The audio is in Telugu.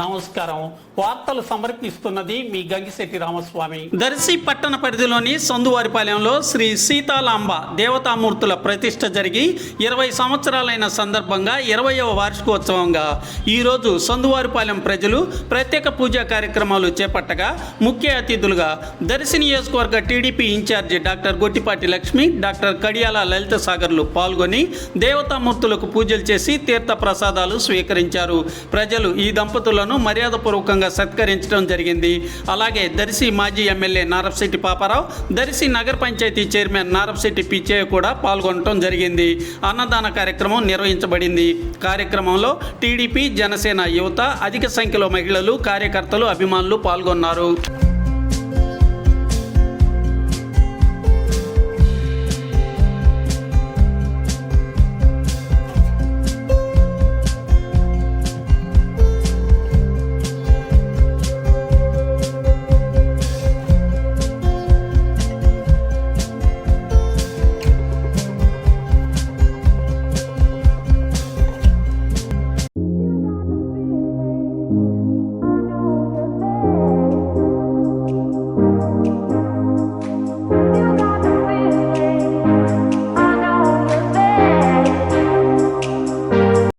నమస్కారం. వార్తలు సమర్పిస్తున్నది మీ గంగిశెట్టి రామస్వామి. దర్శి పట్టణ పరిధిలోని సందువారిపాలెంలో శ్రీ సీతాలాంబ దేవతామూర్తుల ప్రతిష్ట జరిగి ఇరవై సంవత్సరాలైన సందర్భంగా ఇరవయవ వార్షికోత్సవంగా ఈరోజు సందువారిపాలెం ప్రజలు ప్రత్యేక పూజా కార్యక్రమాలు చేపట్టగా ముఖ్య అతిథులుగా దర్శి నియోజకవర్గ TDP in charge doctor Gottipati Lakshmi doctor Kadiyala Lalitha సాగర్లు పాల్గొని దేవతామూర్తులకు పూజలు చేసి తీర్థ ప్రసాదాలు స్వీకరించారు. ప్రజలు ఈ దంపతులను మర్యాదపూర్వకంగా సత్కరించడం జరిగింది. అలాగే దర్శి మాజీ ఎమ్మెల్యే నారపశెట్టి పాపారావు దర్శి నగర పంచాయతీ చైర్మన్ నారపశెట్టి పిచ్చయ్య కూడా పాల్గొనడం జరిగింది. అన్నదాన కార్యక్రమం నిర్వహించబడింది. కార్యక్రమంలో టీడీపీ జనసేన యువత అధిక సంఖ్యలో మహిళలు కార్యకర్తలు అభిమానులు పాల్గొన్నారు.